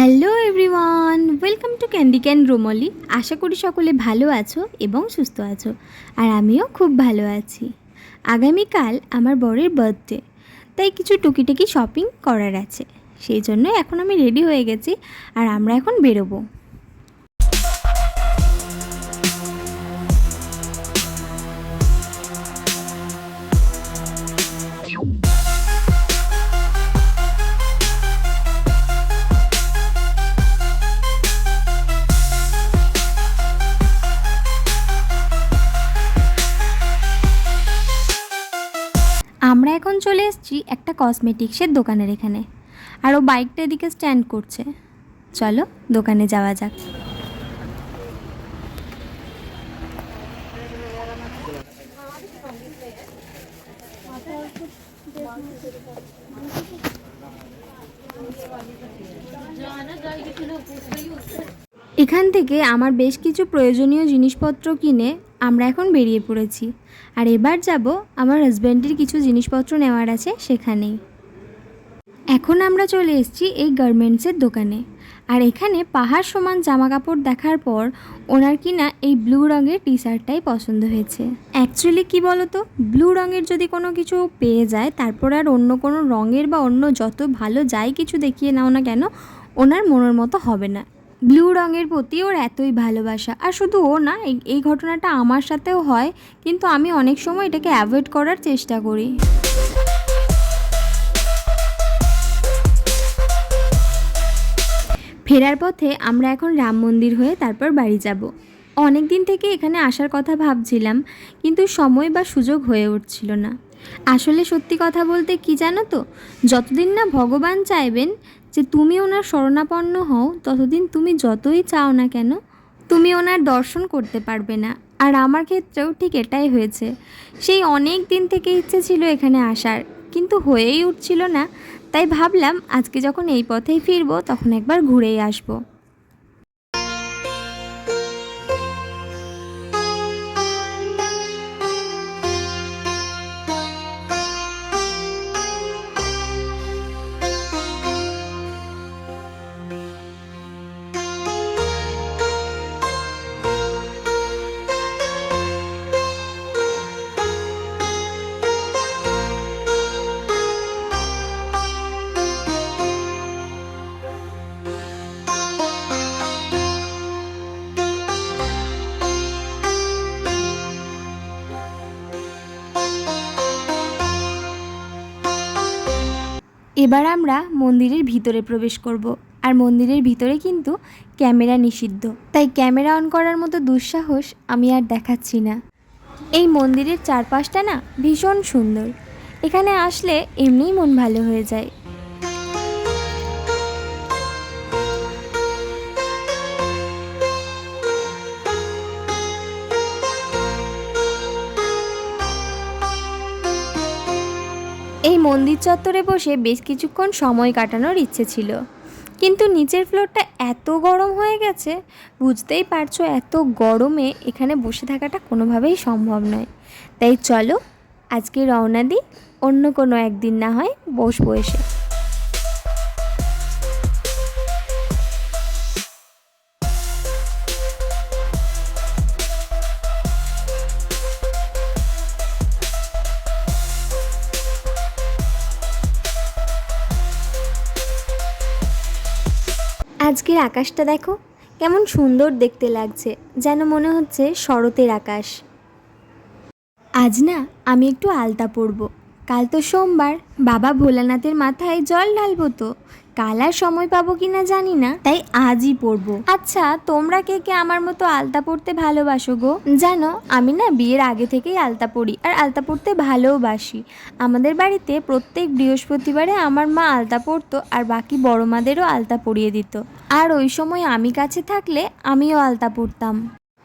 Hello everyone welcome to candy can রোমলি আশা করি সকলে ভালো আছো এবং সুস্থ আছো। আর আমিও খুব ভালো আছি। আগামীকাল আমার বরের বার্থডে তাই কিছু টুকিটাকি শপিং করার আছে। সেই জন্য এখন আমি রেডি হয়ে গেছি আর আমরা এখন বেরোবো। একটা কসমেটিক্সের দোকানের এখানে। আর ও বাইকটা এদিকে স্ট্যান্ড করছে। চলো, দোকানে যাওয়া যাক। এখান থেকে আমার বেশ কিছু প্রয়োজনীয় জিনিসপত্র কিনে আমরা এখন বেরিয়ে পড়েছি। আর এবার যাব আমার হাজব্যান্ডের কিছু জিনিসপত্র নেওয়ার আছে সেখানেই। এখন আমরা চলে এসেছি এই গার্মেন্টসের দোকানে। আর এখানে পাহাড় সমান জামা কাপড় দেখার পর ওনার কিনা এই ব্লু রঙের টি শার্টটাই পছন্দ হয়েছে। অ্যাকচুয়ালি কি বলতো? ব্লু রঙের যদি কোনো কিছু পেয়ে যায়, তারপর আর অন্য কোনো রঙের বা অন্য যত ভালো যাই কিছু দেখিয়ে নাও না কেন, ওনার মনের মতো হবে না। ব্লু রঙের প্রতি ওর এতই ভালোবাসা। আর শুধু ও না, এই- ঘটনাটা আমার সাথেও হয়, কিন্তু আমি অনেক সময় এটাকে অ্যাভয়েড করার চেষ্টা করি। ফেরার পথে আমরা এখন রাম মন্দির হয়ে তারপর বাড়ি যাব। অনেক দিন থেকে এখানে আসার কথা ভাবছিলাম, কিন্তু সময় বা সুযোগ হয়ে উঠছিল না। আসলে সত্যি কথা বলতে কি জানো তো? যতদিন না ভগবান চাইবেন যে তুমি ওনার শরণাপন্ন হও, ততদিন তুমি যতই চাও না কেন, তুমি ওনার দর্শন করতে পারবে না। আর আমার ক্ষেত্রেও ঠিক এটাই হয়েছে। সেই অনেক দিন থেকে ইচ্ছে ছিল এখানে আসার, কিন্তু হয়েই উঠছিল না। তাই ভাবলাম, আজকে যখন এই পথেই ফিরবো, তখন একবার ঘুরেই আসব। এবার আমরা মন্দিরের ভিতরে প্রবেশ করব। আর মন্দিরের ভিতরে কিন্তু ক্যামেরা নিষিদ্ধ। তাই ক্যামেরা অন করার মতো দুঃসাহস আমি আর দেখাচ্ছি না। এই মন্দিরের চারপাশটা না ভীষণ সুন্দর। এখানে আসলে এমনিই মন ভালো হয়ে যায়। এই মন্দির চত্বরে বসে বেশ কিছুক্ষণ সময় কাটানোর ইচ্ছে ছিল। কিন্তু নিচের ফ্লোরটা এত গরম হয়ে গেছে, বুঝতেই পারছ এত গরমে এখানে বসে থাকাটা কোনোভাবেই সম্ভব নয়। তাই চলো, আজকে রওনা দিই, অন্য কোনো একদিন না হয় বসবো এসে। আজকের আকাশটা দেখো, কেমন সুন্দর দেখতে লাগছে, যেন মনে হচ্ছে শরতের আকাশ। আজ না, আমি একটু আলতা পরব। কাল তো সোমবার, বাবা ভোলানাথের মাথায় জল ঢালবো তো কাল আর সময় পাবো কিনা জানি না, তাই আজই পরবো। আচ্ছা তোমরা কে কে আমার মতো আলতা পরতে ভালোবাসো গো? জানো, আমি না বিয়ের আগে থেকেই আলতা পরি, আর আলতা পরতে ভালোবাসি। আমাদের বাড়িতে প্রত্যেক বৃহস্পতিবারে আমার মা আলতা পরতো, আর বাকি বড় মাদেরও আলতা পরিয়ে দিত। আর ওই সময় আমি কাছে থাকলে আমিও আলতা পরতাম।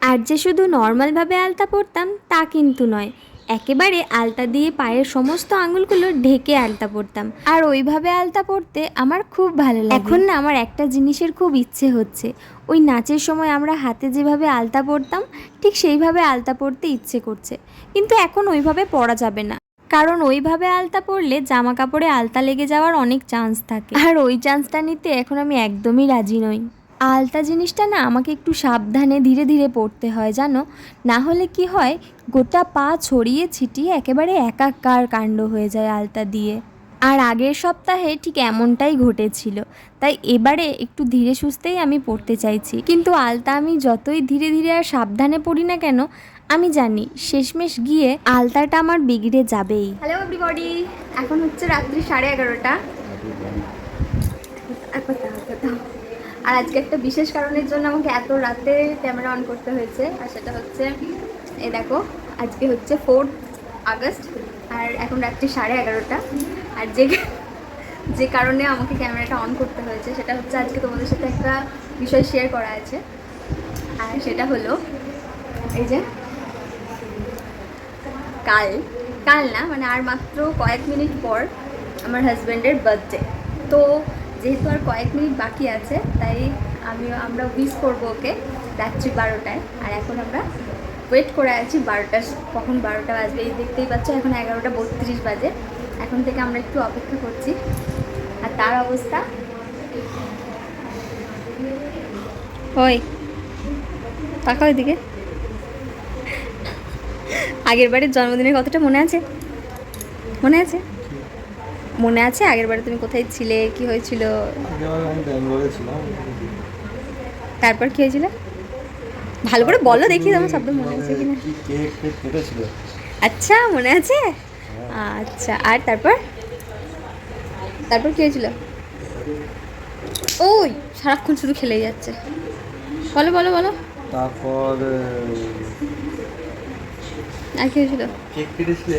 আর যে শুধু নর্মালভাবে আলতা পরতাম, তা কিন্তু নয়। একেবারে আলতা দিয়ে পায়ের সমস্ত আঙুলগুলো ঢেকে আলতা পরতাম। আর ওইভাবে আলতা পরতে আমার খুব ভালো লাগে। এখন না আমার একটা জিনিসের খুব ইচ্ছে হচ্ছে। ওই নাচের সময় আমরা হাতে যেভাবে আলতা পরতাম, ঠিক সেইভাবে আলতা পরতে ইচ্ছে করছে। কিন্তু এখন ওইভাবে পরা যাবে না। কারণ ওইভাবে আলতা পরলে জামা কাপড়ে আলতা লেগে যাওয়ার অনেক চান্স থাকে। আর ওই চান্সটা নিতে এখন আমি একদমই রাজি নই। আলতা জিনিসটা না আমাকে একটু সাবধানে ধীরে ধীরে পড়তে হয় জানো? না হলে কি হয় গোটা পা ছড়িয়ে ছিটিয়ে একেবারে একাকার কাণ্ড হয়ে যায় আলতা দিয়ে। আর আগের সপ্তাহে ঠিক এমনটাই ঘটেছিল। তাই এবারে একটু ধীরে সুস্থেই আমি পড়তে চাইছি। কিন্তু আলতা আমি যতই ধীরে ধীরে আর সাবধানে পড়ি না কেন আমি জানি শেষমেশ গিয়ে আলতাটা আমার বিগড়ে যাবেই। হ্যালো এভরিবডি এখন হচ্ছে রাত্রি সাড়ে এগারোটা। আর আজকে একটা বিশেষ কারণের জন্য আমাকে এত রাতে ক্যামেরা অন করতে হয়েছে, আর সেটা হচ্ছে, এই দেখো, আজকে হচ্ছে ফোর্থ আগস্ট, আর এখন রাত্রি সাড়ে এগারোটা, আর যে যে কারণে আমাকে ক্যামেরাটা অন করতে হয়েছে, সেটা হচ্ছে আজকে তোমাদের সাথে একটা বিষয় শেয়ার করা আছে, আর সেটা হলো, এই যে, কাল কাল না মানে আর মাত্র কয়েক মিনিট পর আমার হাজব্যান্ডের বার্থডে তো যেহেতু আর কয়েক মিনিট বাকি আছে, তাই আমি আমরা উইস করব ওকে রাত্রি বারোটায়। আর এখন আমরা ওয়েট করে আছি বারোটা কখন বারোটা বাজবে, এই দেখতেই পাচ্ছ এখন এগারোটা বত্রিশ বাজে। এখন থেকে আমরা একটু অপেক্ষা করছি। আর তার অবস্থা? ওই তাকা ওইদিকে আগের বারের জন্মদিনের কথাটা মনে আছে? মনে আছে? মনে আছে আগের বারে তুমি কোথায় ছিলে? কি হয়েছিল? তারপর কি হয়েছিল? ভালো করে বলো দেখি তোমার শব্দ মনে আছে কিনা। আচ্ছা মনে আছে? আচ্ছা আর তারপর? তারপর কি হয়েছিল? ওই সারাক্ষণ শুধু খেলেই যাচ্ছে। বলো বলো বলো। তারপর আর কি হয়েছিল? কেক কেটেছিলে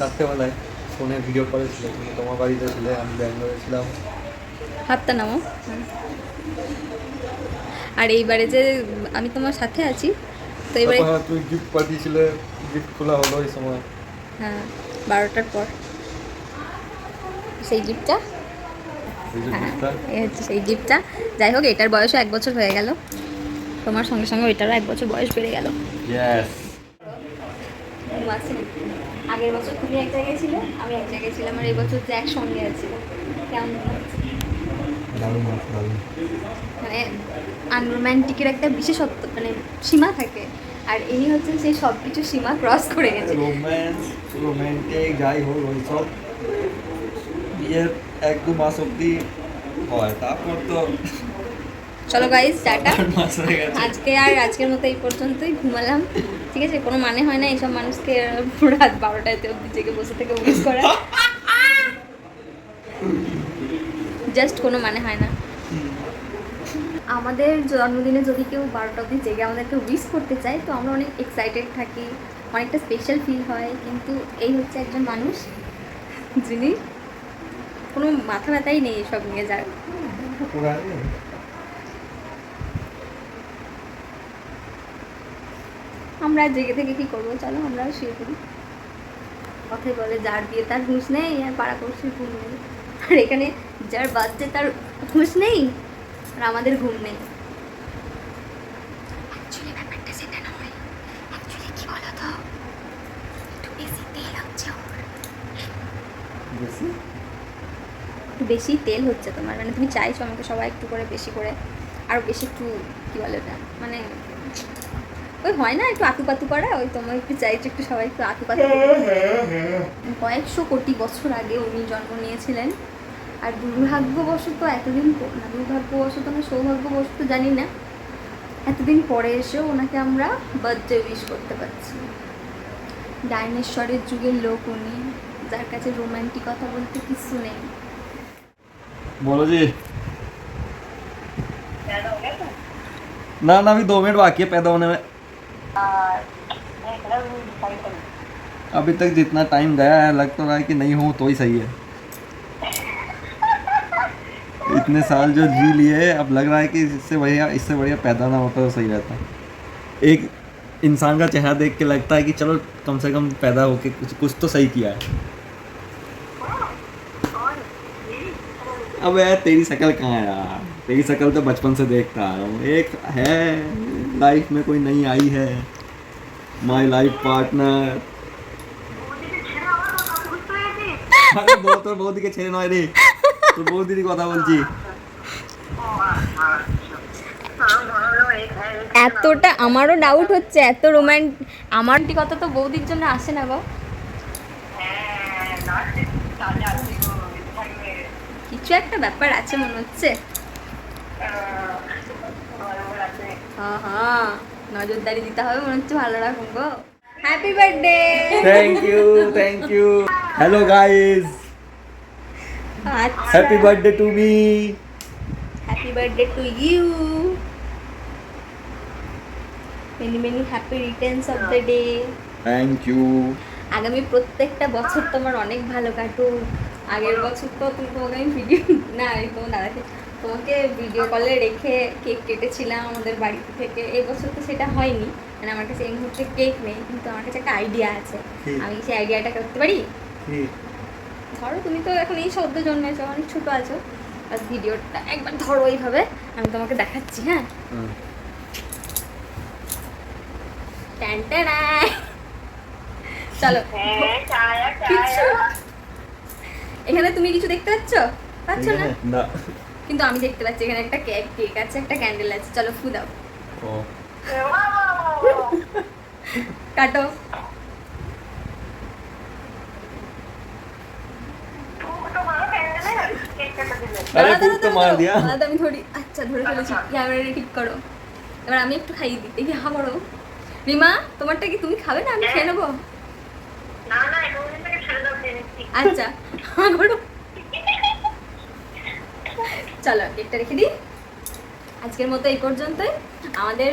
রাত্রেবেলায়? ফোনে ভিডিও করেছিল তুমি তোমার বাড়িতে ছিলে আমি ব্যাঙ্গালোরে ছিলাম। হাতটা নামো। আর এইবারে যে আমি তোমার সাথে আছি তো এবারে তুমি গিফট পাঠিয়েছিলে গিফট খোলা হলো ওই সময়। হ্যাঁ বারোটার পর। সেই গিফটটা এই হ্যাঁ এই হচ্ছে সেই গিফটটা যাই হোক এটার বয়সও এক বছর হয়ে গেল। তোমার সঙ্গে সঙ্গে ওইটারও এক বছর বয়স বেড়ে গেল। আগের বছর তুমি এক জায়গায় ছিলে আমি এক জায়গায় ছিলাম আর এই বছর যে একসঙ্গে আছি। কেমন মনে মানে আনরোম্যান্টিকের একটা বিশেষত্ব মানে সীমা থাকে। আর এই হচ্ছে সেই সব কিছু সীমা ক্রস করে গেছে। রোম্যান্স রোম্যান্টিক যাই হোক ওই সব বিয়ের এক দু মাস অবধি হয়। তারপর তো চলো গাইজ টাটা। আজকে আর আজকের মতো এই পর্যন্তই ঘুমালাম। ঠিক আছে কোনো মানে হয় না এইসব মানুষকে রাত বারোটাতে অব্দি জেগে বসে থেকে উইস করা। জাস্ট কোনো মানে হয় না। আমাদের জন্মদিনে যদি কেউ বারোটা অবধি জেগে আমাদেরকে উইস করতে চায় তো আমরা অনেক এক্সাইটেড থাকি অনেকটা স্পেশাল ফিল হয়। কিন্তু এই হচ্ছে একজন মানুষ যিনি কোনো মাথা ব্যথাই নেই এসব নিয়ে যার আমরা জেগে থেকে কি করব? চলো আমরাও শুয়ে পড়ি। কথাই বলে যার বিয়ে তার হুঁশ নেই আর পাড়া পড়শির ঘুম নেই। আর এখানে যার বাচ্চা তার হুঁশ নেই আর আমাদের ঘুম নেই। একটু বেশি তেল হচ্ছে তোমার। মানে তুমি চাইছো আমাকে সবাই একটু করে বেশি করে আরও বেশি একটু কী বলে ওটা? মানে ওই হয় না একটু আতু পাতু করা ওই তোমার একটু চাইছো একটু সবাই একটু আতু পাতু কয়েকশো কোটি বছর আগে উনি জন্ম নিয়েছিলেন আর দুর্ভাগ্যবশত এতদিন প- না দুর্ভাগ্যবশত না সৌভাগ্যবশত জানি না এতদিন পরে এসেও ওনাকে আমরা বার্থডে উইশ করতে পারছি ডাইনেশ্বরের যুগের লোক উনি যার কাছে রোমান্টিকতা বলতে কিছু নেই बोलो जी ना ना अभी दो मिनट बाकी है पैदा होने में अभी तक जितना टाइम गया है, लग तो रहा है कि नहीं हो तो ही सही है। इतने साल जो जी लिए, अब लग रहा है कि इससे बढ़िया इससे बढ़िया पैदा ना होता तो सही रहता। एक इंसान का चेहरा देख के लगता है कि चलो, कम से कम पैदा होके कुछ कुछ तो सही किया है। अबे तेरी शक्ल कहाँ है यार? तेरी शक्ल तो बचपन से देखता आ रहा हूँ। एक है। लाइफ में कोई नई आई है माई लाइफ पार्टनर আরে বউ তোর বৌদিকে ছেড়ে নয় রে তোর বৌদিরই কথা বলছি এতটা আমারও ডাউট হচ্ছে এত রোম্যান্ট আমার কথা তো বৌদির জন্য আসে না গো কিছু একটা ব্যাপার আছে মনে হচ্ছে হ্যাঁ হ্যাঁ। নজরদারি দিতে হবে মনে হচ্ছে ভালো রাখুন গো। Happy birthday thank you thank you hello guys happy birthday to me happy birthday to you many many happy returns of the day thank you আগামী প্রত্যেকটা বছর তোমার অনেক ভালো কাটুক। আগের বছর তো তুমি তোমাকে আমি ভিডিও না আমি তোমার দাদাকে তোমাকে ভিডিও কলে রেখে কেক কেটেছিলাম আমাদের বাড়িতে থেকে। এবছর তো সেটা হয়নি। মানে আমার কাছে এই মুহূর্তে কেক নেই কিন্তু আমার কাছে একটা আইডিয়া আছে। আমি সেই আইডিয়াটা করতে পারি? ধরো তুমি তো এখন এই সদ্য জন্মেছো অনেক ছোটো আছো। আর ভিডিওটা একবার ধরো এইভাবে আমি তোমাকে দেখাচ্ছি হ্যাঁ। চলো। কিচ্ছু এখানে তুমি কিছু দেখতে পাচ্ছ? পাচ্ছ না? না। কিন্তু আমি দেখতে পাচ্ছি এখানে একটা কেক কেক আছে একটা ক্যান্ডেল আছে। চলো ফু দাও। কাটো। আরে দাঁড়াও, তো মার দিয়া। আমি ধরি। আচ্ছা ধরে ফেলেছি। ক্যামেরাটা ঠিক করো। এবার আমি একটু খাইয়ে দিই। দেখি হা করো। রিমা তোমারটা কি তুমি খাবে না? আমি খেয়ে নেব? আচ্ছা হা করো। চলো কেকটা রেখে দিই। আজকের মতো এই পর্যন্তই। আমাদের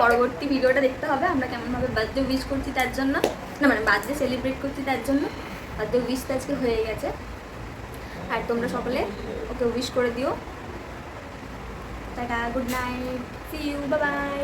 পরবর্তী ভিডিওটা দেখতে হবে, আমরা কেমনভাবে বার্থডে উইশ করছি তার জন্য। না মানে বার্থডে সেলিব্রেট করছি তার জন্য। বার্থডে উইশ তো আজকে হয়ে গেছে। আর তোমরা সকলে ওকে উইশ করে দিও। Tata, good night see you bye